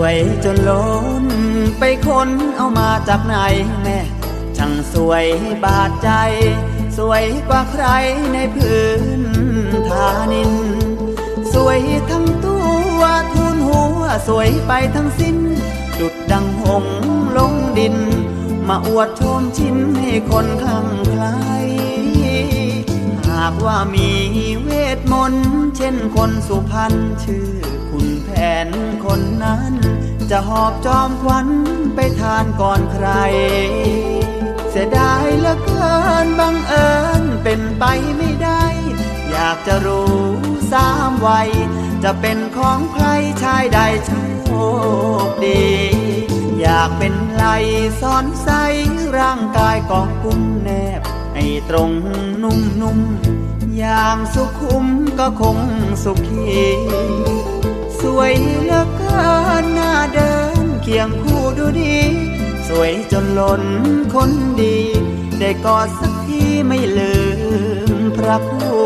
วยจนล้นไปค้นเอามาจากไหนแม่ช่างสวยบาดใจ สวยกว่าใครในพื้นฐานิน สวยทั้งตัวทุนหัวสวยไปทั้งสิ้นดุดดังหงลงดิน มาอวดโชมชิ้นให้คนคลั่งไคล้หากว่ามีเวทมนต์เช่นคนสุพรรณชื่อคุณแผนคนนั้น จะหอบจอมควันไปทานก่อนใคร เสียดายเหลือเกินบังเอิญเป็นไปไม่ได้ อยากจะรู้สามวัย จะเป็นของใครชายใดโชคดี อยากเป็นไหลซ้อนใสร่างกายกองกุ้มแนบ ให้ตรงนุ่มนุ่มๆอย่างสุขุมก็คงสุขี สวยเหลือเกิน คียงคู่ดูดี สวยจนล้นคนดี ได้กอดสักทีไม่ลืมพระคุ